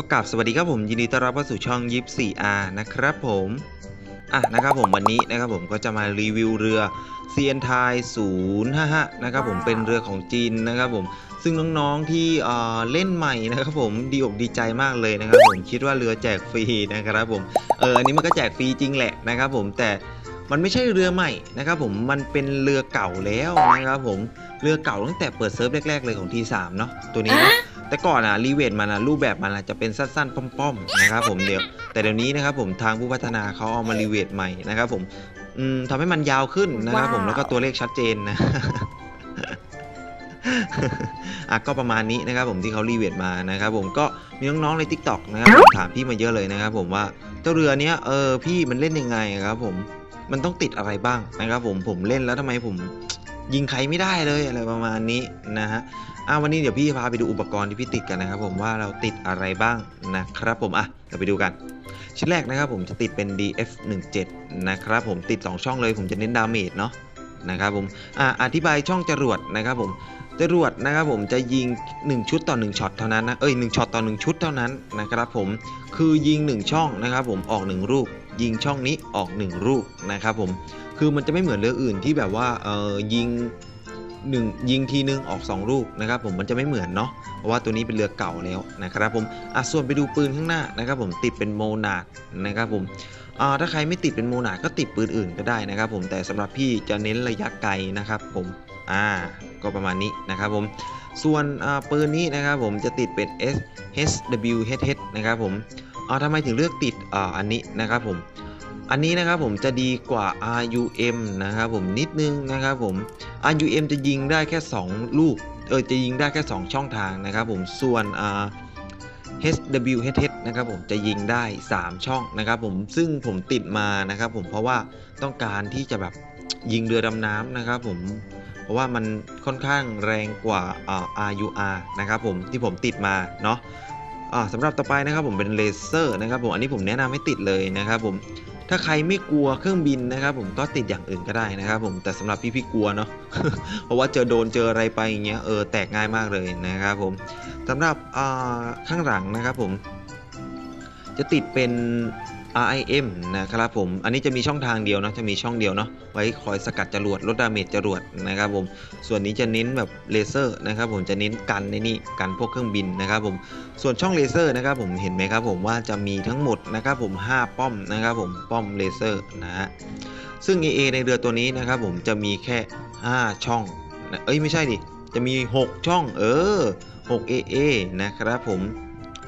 ก็กลับสวัสดีครับผมยินดีต้อนรับเข้าสู่ช่องยิป 4R นะครับผมอะนะครับผมวันนี้นะครับผมก็จะมารีวิวเรือเซียนไทย055นะครับผมเป็นเรือของจีนนะครับผมซึ่งน้องๆที่เอ่อเล่นใหม่นะครับผมดีอกดีใจมากเลยนะครับผมคิดว่าเรือแจกฟรีนะครับผมเอออันนี้มันก็แจกฟรีจริงแหละนะครับผมแต่มันไม่ใช่เรือใหม่นะครับผมมันเป็นเรือเก่าแล้วนะครับผมเรือเก่าตั้งแต่เปิดเซิร์ฟแรก ๆ เลยของ T3 เนาะตัวนี้เนอะ แต่ก่อนอะรีเวทมันอะรูปแบบมันอะจะเป็นสั้นๆ ป้อมๆนะครับผมเดี๋ยวแต่เดี๋ยวนี้นะครับผมทางผู้พัฒนาเขาเอามารีเวทใหม่นะครับผมอืมทำให้มันยาวขึ้นนะครับผมว้าวแล้วก็ตัวเลขชัดเจนนะอะก็ประมาณนี้นะครับผมที่เขารีเวทมานะครับผมก็มีน้องๆใน t ิ k t o k นะครับผมถามพี่มาเยอะเลยนะครับผมว่าเจ้าเรือเนี้ยเออพี่มันเล่นยังไงอะครับผมมันต้องติดอะไรบ้างนะครับผมผมเล่นแล้วทำไมผม ยิงใครไม่ได้เลยอะไรประมาณนี้นะฮะอะวันนี้เดี๋ยวพี่พาไปดูอุปกรณ์ที่พี่ติดกันนะครับผมว่าเราติดอะไรบ้างนะครับผมอะเราไปดูกัน ชิ้นแรกนะครับผมจะติดเป็น DF17 นะครับผมติด 2 ช่องเลยผมจะเน้นดาเมจเนาะนะครับผมอะอธิบายช่องจรวดนะครับผมจรวดนะครับผมจะยิง 1 ชุดต่อ 1ช็อตเท่านั้นนะเอ้ย1ช็อตต่อ 1 ชุดเท่านั้นนะครับผมคือยิง 1 ช่องนะครับผมออก 1 รูป ยิงช่องนี้ออก 1 รูปนะครับผม คือมันจะไม่เหมือนเรืออื่นที่แบบว่าเออยิงหนึ่งยิงทีนึงออก2ลูกนะครับผมมันจะไม่เหมือนเนาะเพราะว่าตัวนี้เป็นเรือเก่าแล้วนะครับผมอะส่วนไปดูปืนข้างหน้านะครับผมติดเป็นโมนาดนะครับผมอ่าถ้าใครไม่ติดเป็นโมนาดก็ติดปืนอื่นก็ได้นะครับผมแต่สำหรับพี่จะเน้นระยะไกลนะครับผมอ่าก็ประมาณนี้นะครับผมส่วนอ่าปืนนี้นะครับผมจะติดเป็น S HWHH นะครับผมอ่าทำไมถึงเลือกติดอ่าอันนี้นะครับผม อันนี้นะครับผมจะดีกว่า RUM นะครับผมนิดนึงนะครับผม RUM จะยิงได้แค่ 2 ลูก เออจะยิงได้แค่ 2 ช่องทางนะครับผมส่วนอ่า HWHH นะครับผมจะยิงได้ 3 ช่องนะครับผมซึ่งผมติดมานะครับผมเพราะว่าต้องการที่จะแบบยิงเรือดำน้ำนะครับผมเพราะว่ามันค่อนข้างแรงกว่าอ่า RUR นะครับผมที่ผมติดมาเนาะอ่าสำหรับต่อไปนะครับผมเป็นเลเซอร์นะครับผมอันนี้ผมแนะนำให้ติดเลยนะครับผม ถ้าใครไม่กลัวเครื่องบินนะครับ ผมก็ติดอย่างอื่นก็ได้นะครับ ผมแต่สำหรับพี่พี่ๆกลัวเนาะเพราะว่าเจอโดนเจออะไรไปอย่างเงี้ยเออแตกง่ายมากเลยนะครับ ผมสำหรับข้างหลังนะครับ ผม จะติดเป็น RIM นะครับผม อันนี้จะมีช่องทางเดียวนะ จะมีช่องเดียวเนาะ ไว้คอยสกัดจรวดลดดาเมจจรวดนะครับผม ส่วนนี้จะเน้นแบบเลเซอร์นะครับผม จะเน้นกันในนี่กันพวกเครื่องบินนะครับผม ส่วนช่องเลเซอร์นะครับผม เห็นไหมครับผมว่าจะมีทั้งหมดนะครับผม 5 ป้อมนะครับผม ป้อมเลเซอร์นะฮะ ซึ่ง AA ในเรือตัวนี้นะครับผม จะมีแค่ 5 ช่อง เอ้ยไม่ใช่ดิ จะมี 6 ช่อง เออ 6 AA นะครับผม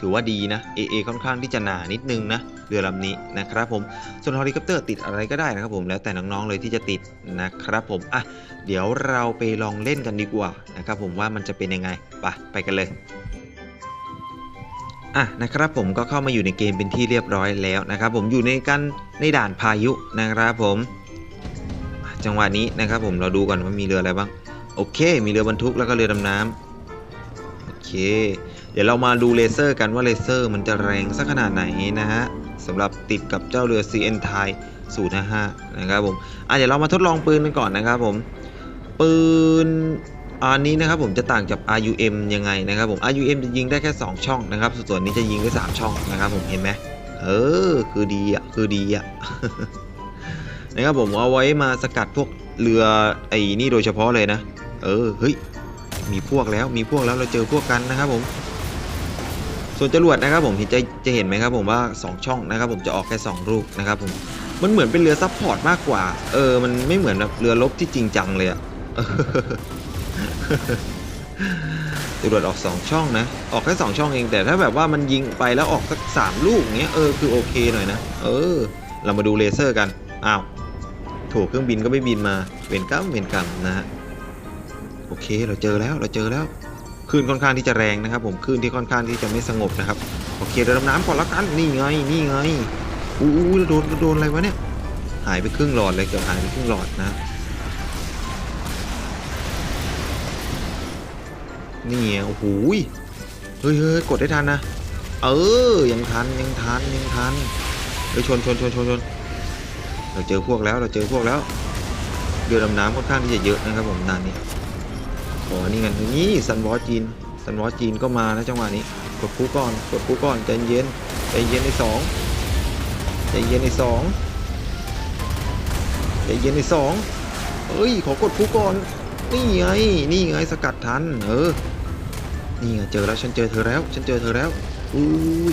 ถือว่าดีนะ AA ค่อนข้างที่จะหนานิดนึงนะเรือลำนี้นะครับผมส่วนเฮลิคอปเตอร์ติดอะไรก็ได้นะครับผมแล้วแต่น้องๆเลยที่จะติดนะครับผมอะเดี๋ยวเราไปลองเล่นกันดีกว่านะครับผมว่ามันจะเป็นยังไงไปไปกันเลยอะนะครับผมก็เข้ามาอยู่ในเกมเป็นที่เรียบร้อยแล้วนะครับผมอยู่ในกันในด่านพายุนะครับผมจังหวะนี้นะครับผมเราดูก่อนว่ามีเรืออะไรบ้างโอเค มีเรือบรรทุกแล้วก็เรือดำน้ำโอเค เดี๋ยวเรามาดูเลเซอร์กันว่าเลเซอร์มันจะแรงสักขนาดไหนนะฮะสำหรับติดกับเจ้าเรือ CN ไทย055นะครับผมอะเดี๋ยวเรามาทดลองปืนกันก่อนนะครับผมปืนอันนี้นะครับผมจะต่างจาก RUM ยังไงนะครับผม RUM จะยิงได้แค่ 2 ช่องนะครับ ส่วนนี้จะยิงได้ 3 ช่องนะครับผมเห็นไหมเออคือดีอะคือดีอะนะครับผมเอาไว้มาสกัดพวกเรือไอ้นี่โดยเฉพาะเลยนะ เออเฮ้ยมีพวกแล้วมีพวกแล้วเราเจอพวกกันนะครับผม ส่วนจรวดนะครับผมเห็นจะจะเห็นไหมครับผมว่า 2 ช่องนะครับผมจะออกแค่2ลูกนะครับผมมันเหมือนเป็นเรือซัพพอร์ตมากกว่า เออ มันไม่เหมือนแบบเรือรบที่จริงจังเลยอะจรวดออก 2 ช่องนะ ออกแค่ 2 ช่องเอง แต่ถ้าแบบว่ามันยิงไปแล้วออกสัก 3 ลูกเงี้ย เออ คือโอเคหน่อยนะ เออ เรามาดูเลเซอร์กัน อ้าวโถเครื่องบินก็ไม่บินมา เวนกรรมเวนกรรมนะฮะ โอเค เราเจอแล้ว เราเจอแล้ว คลื่นค่อนข้างที่จะแรงนะครับ ผมคลื่นที่ค่อนข้างที่จะไม่สงบนะครับโอเคเราดำน้ำก่อนล้วกันนี่ไงนี่ไงอู้ๆโดนโดนอะไรวะเนี่ยหายไปครึ่งหลอดเลยเกือบหายไปครึ่งหลอดนะ นี่ไงโอ้โหเฮ้ยเฮ้ยกดได้ทันนะ เออยังทันยังทันยังทันเฮ้ยชนชนชนชนชนเราเจอพวกแล้วเราเจอพวกแล้วเรือดำน้ำค่อนข้างที่จะเยอะนะครับผมนานนี้ โอ๋อนี่ไงนี่ซันวอจีนซันวอจีนก็มานะจังหวะนี้ กดคู่ก่อน กดคู่ก่อนใจเย็นใจเย็นในสองใจเย็นในสองใจเย็นในสองเอ้ย ขอกดคู่ก่อน นี่ไง นี่ไงสกัดทัน เออ นี่ไงเจอแล้ว ฉันเจอเธอแล้ว ฉันเจอเธอแล้วอุ้ย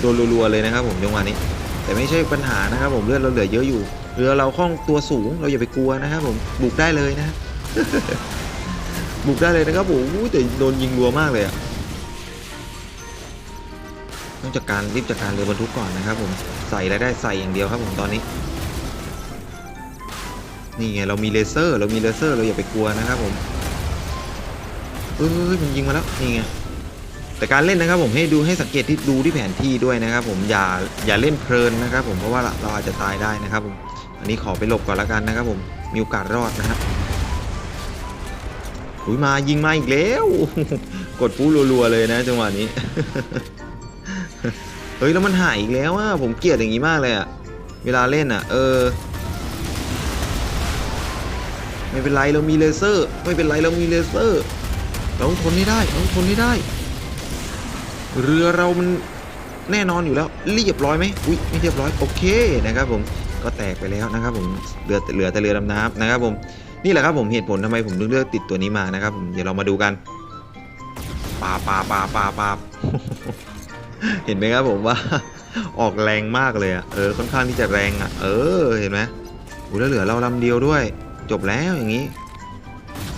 โดนรัวๆเลยนะครับผมจังหวะนี้ แต่ไม่ใช่ปัญหานะครับผมเลือดเราเหลือเยอะอยู่ เรือเราคล่องตัวสูงเราอย่าไปกลัวนะครับผมบุกได้เลยนะ บุกได้เลยนะครับผมแต่โดนยิงรัวมากเลยอะต้องจัดการรีบจัดการเรือบรรทุกก่อนนะครับผมใส่แล้วได้ใส่อย่างเดียวครับผมตอนนี้นี่ไงเรามีเลเซอร์ เรามีเลเซอร์เราอย่าไปกลัวนะครับผมเอ้ยมันยิงมาแล้วนี่ไงแต่การเล่นนะครับผมให้ดูให้สังเกตที่ดูที่แผนที่ด้วยนะครับ ผมอย่าอย่าเล่นเพลินนะครับ ผมเพราะว่าเราอาจจะตายได้นะครับผมอันนี้ขอไปหลบก่อนละกันนะครับ ผมมีโอกาสรอดนะครับ อุ้ยมายิงมาอีกแล้ว กดปูรัวๆเลยนะจังหวะนี้ เฮ้ยแล้วมันหายอีกแล้วอะผมเกลียดอย่างนี้มากเลยอะเวลาเล่นอะ เออ ไม่เป็นไรเรามีเลเซอร์ ไม่เป็นไรเรามีเลเซอร์เราต้องทนให้ได้เราต้องทนให้ได้ เรือเรามันแน่นอนอยู่แล้วเรียบร้อยไหมอุ้ยไม่เรียบร้อยโอเคนะครับผมก็แตกไปแล้วนะครับผมเรือเหลือแต่เรือดำน้ำนะครับผม นี่แหละครับผมเหตุผลทำไมผมถึงเลือกติดตัวนี้มานะครับผมเดี๋ยวเรามาดูกันปาปาปาปาปาเห็นไหมครับผมว่าออกแรงมากเลยอะเออค่อนข้างที่จะแรงอะเออเห็นไหมอุ้ยแล้วเหลือเราลำเดียวด้วย จบแล้วอย่างนี้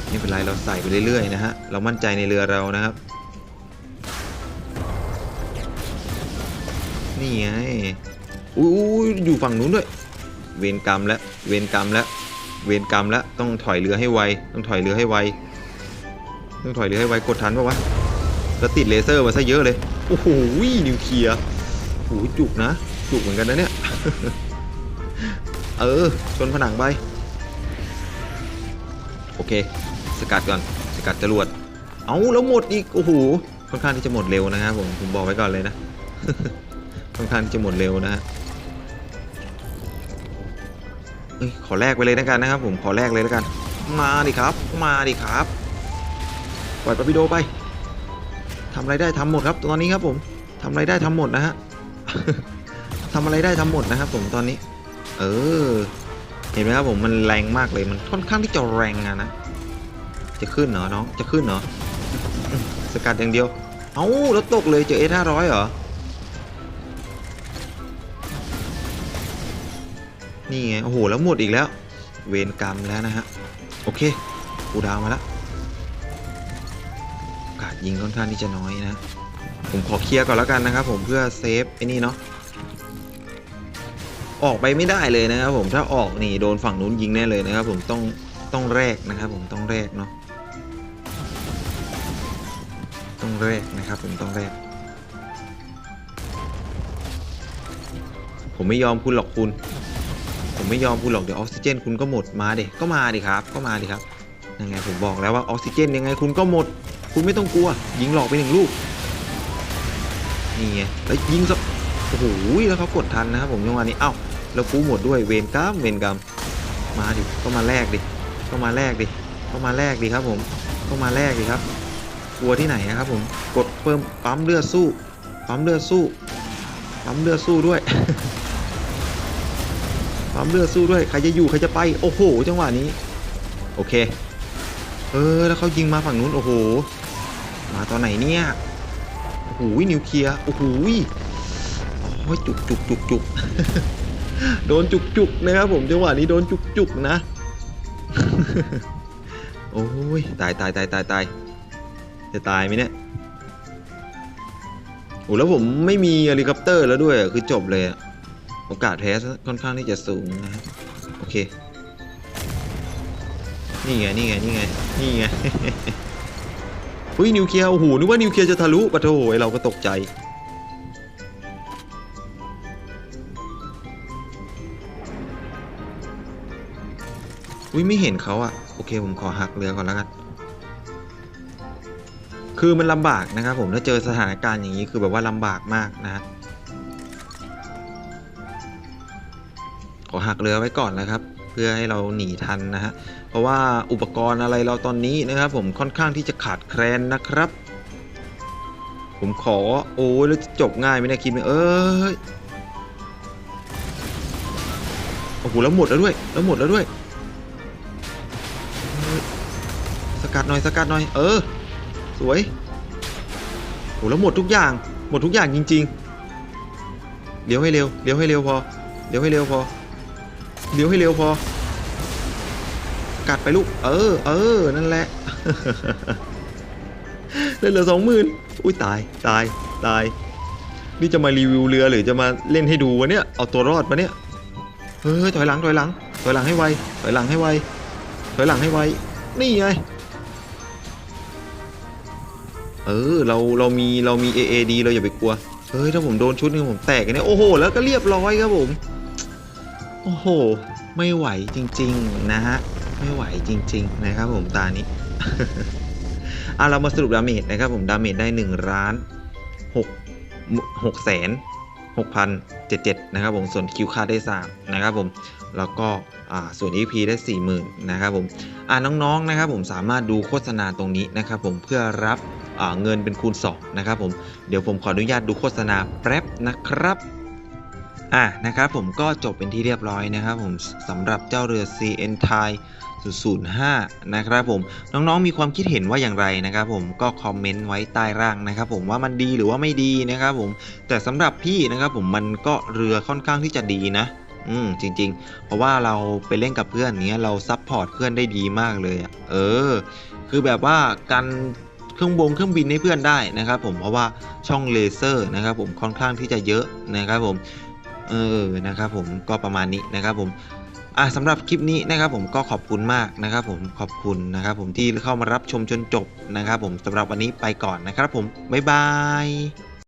ไม่เป็นไรเราใส่ไปเรื่อยๆนะฮะเรามั่นใจในเรือเรานะครับ นี่ไงอุ้ยอยู่ฝั่งนู้นด้วย เวรกรรมแล้วเวรกรรมแล้ว เวรกรรมแล้วต้องถอยเรือให้ไว ต้องถอยเรือให้ไว ต้องถอยเรือให้ไว กดทันปะวะ แล้วติดเลเซอร์มาซะเยอะเลย โอ้โห นิวเคลียร์โอ้หจุกนะ จุกเหมือนกันนะเนี่ย เออ ชนผนังไป โอเค สกัดก่อน สกัดจรวด เอาแล้วหมดอีก โอ้โห ค่อนข้างที่จะหมดเร็วนะครับผม ผมบอกไว้ก่อนเลยนะ ค่อนข้างที่จะหมดเร็วนะฮะ อ้ยขอแลกไปเลยนะกันนะครับ ผมขอแลกเลยแล้วกัน มาดิครับ มาดิครับปล่อยปาปิโดไปทำอะไรได้ทำหมดครับ ตอนนี้ครับผมทำอะไรได้ทำหมดนะฮะทำอะไรได้ทำหมดนะครับ ผมตอนนี้ เออ เห็นไหมครับผมมันแรงมากเลยมันค่อนข้างที่จะแรงอะนะจะขึ้นเหรอน้องจะขึ้นเหรอสกัดอย่างเดียว เอ้าแล้วตกเลยเจอเอห้าร้อยเหรอ นี่ไง โอ้โห แล้วหมดอีกแล้ว เวรกรรมแล้วนะฮะ โอเคกูดาวมาแล้วโอกาสยิงค่อนข้างที่จะน้อยนะ ผมขอเคลียร์ก่อนแล้วกันนะครับผมเพื่อเซฟไอ้นี่เนาะ ออกไปไม่ได้เลยนะครับผม ถ้าออกนี่โดนฝั่งนู้นยิงแน่เลยนะครับผม ต้องต้องแรกนะครับผม ต้องแรกเนาะ ต้องแรกนะครับผม ต้องแรกผมไม่ยอมคุณหรอกคุณ ผมไม่ยอมคุณหรอกเดี๋ยวออกซิเจนคุณก็หมดมาเด็ก็มาดิครับ ก็มาดิครับยังไงผมบอกแล้วว่าออกซิเจนยังไงคุณก็หมด คุณไม่ต้องกลัว ยิงหลอกไปหนึ่งลูกนี่ไงแล้วยิงสักโอ้โหแล้วเขากดทันนะครับผมจังหวะนี้เอ้าแล้วกูหมดด้วยเวรกรรมเวรกรรมมาดิก็มาแลกดิก็มาแลกดิก็มาแลกดิครับผมก็มาแลกดิครับ กลัวที่ไหนนะครับผมกดเพิ่มปั๊มเลือดสู้ปั๊มเลือดสู้ปั๊มเลือดสู้ด้วย ปั๊มเลือดสู้ด้วย ใครจะอยู่ใครจะไป โอ้โห จังหวะนี้ โอเค เออ แล้วเขายิงมาฝั่งนู้น โอ้โห มาตอนไหนเนี่ย โอ้โห นิวเคลียร์ โอ้โหโอ้ยจุกจุกจุกจุกโดนจุกจุกนะครับผม จังหวะนี้โดนจุกจุกนะ โอ้ย ตายตายตายตายตาย จะตายไหมเนี่ยโอ้แล้วผมไม่มีเฮลิคอปเตอร์แล้วด้วย คือจบเลยอะ โอกาสแพ้ค่อนข้างที่จะสูงนะโอเค นี่ไง นี่ไง นี่ไง นี่ไงอุ้ยนิวเคลียร์โอ้โหนึกว่านิวเคลียร์จะทะลุปะโถไอเราก็ตกใจ อุ้ยไม่เห็นเขาอะโอเคผมขอหักเรือก่อนแล้วกัน คือมันลำบากนะครับผมถ้าเจอสถานการณ์อย่างนี้คือแบบว่าลำบากมากนะ ขอหักเรือไว้ก่อนนะครับ เพื่อให้เราหนีทันนะฮะเพราะว่าอุปกรณ์อะไรเราตอนนี้นะครับ ผมค่อนข้างที่จะขาดแคลนนะครับ ผมขอโอ้ยแล้วจะจบง่ายไหมนะคลิปเนี่ยเอ้ยโอ้โหแล้วหมดแล้วด้วยแล้วหมดแล้วด้วยเฮ้ยสกัดหน่อยสกัดหน่อยเออ สวยโอ้แล้วหมดทุกอย่างหมดทุกอย่างจริง ๆเลี้ยวให้เร็วเลี้ยวให้เร็วพอเลี้ยวให้เร็วพอ เลี้ยวให้เร็วพอ กัดไปลูก เออ เออ นั่นแหละเล่นเหลือสองหมื่นอุ้ยตาย ตาย ตาย นี่จะมารีวิวเรือหรือจะมาเล่นให้ดูวะเนี่ย เอาตัวรอดมาเนี่ย เฮ้ย ถอยหลัง ถอยหลัง ถอยหลังให้ไว ถอยหลังให้ไว ถอยหลังให้ไว นี่ไง เออ เรา เรามี เรามี AAD เราอย่าไปกลัว เฮ้ย ถ้าผมโดนชุดหนึงผมแตกเนี่ย โอ้โห แล้วก็เรียบร้อยครับผม โอ้โห ไม่ไหวจริง ๆ นะฮะ ไม่ไหวจริง ๆ นะครับผมตานี้อะเรามาสรุปดาเมจนะครับผมดาเมจได้1ล้าน6 6แสน6,077นะครับผมส่วนคิวค่าได้ 3 นะครับผมแล้วก็ส่วน EP ได้ 40,000นะครับผมอาน้องๆนะครับผมสามารถดูโฆษณาตรงนี้นะครับผมเพื่อรับเงินเป็นคูณ2นะครับผมเดี๋ยวผมขออนุญาตดูโฆษณาแป๊บนะครับ อะนะครับผมก็จบเป็นที่เรียบร้อยนะครับผมสำหรับเจ้าเรือ CN Thai 005 นะครับผมน้องๆมีความคิดเห็นว่าอย่างไรนะครับผมก็คอมเมนต์ไว้ใต้ร่างนะครับผมว่ามันดีหรือว่าไม่ดีนะครับผมแต่สำหรับพี่นะครับผมมันก็เรือค่อนข้างที่จะดีนะอืมจริง ๆ เพราะว่าเราไปเล่นกับเพื่อนเนี้ยเราซับพอร์ตเพื่อนได้ดีมากเลยอะเออ คือแบบว่าการเครื่องบงเครื่องบินให้เพื่อนได้นะครับผมเพราะว่าช่องเลเซอร์นะครับผมค่อนข้างที่จะเยอะนะครับผม เออนะครับผมก็ประมาณนี้นะครับผมอะสำหรับคลิปนี้นะครับผมก็ขอบคุณมากนะครับผมขอบคุณนะครับผมที่เข้ามารับชมจนจบนะครับผมสำหรับวันนี้ไปก่อนนะครับผมบ๊ายบาย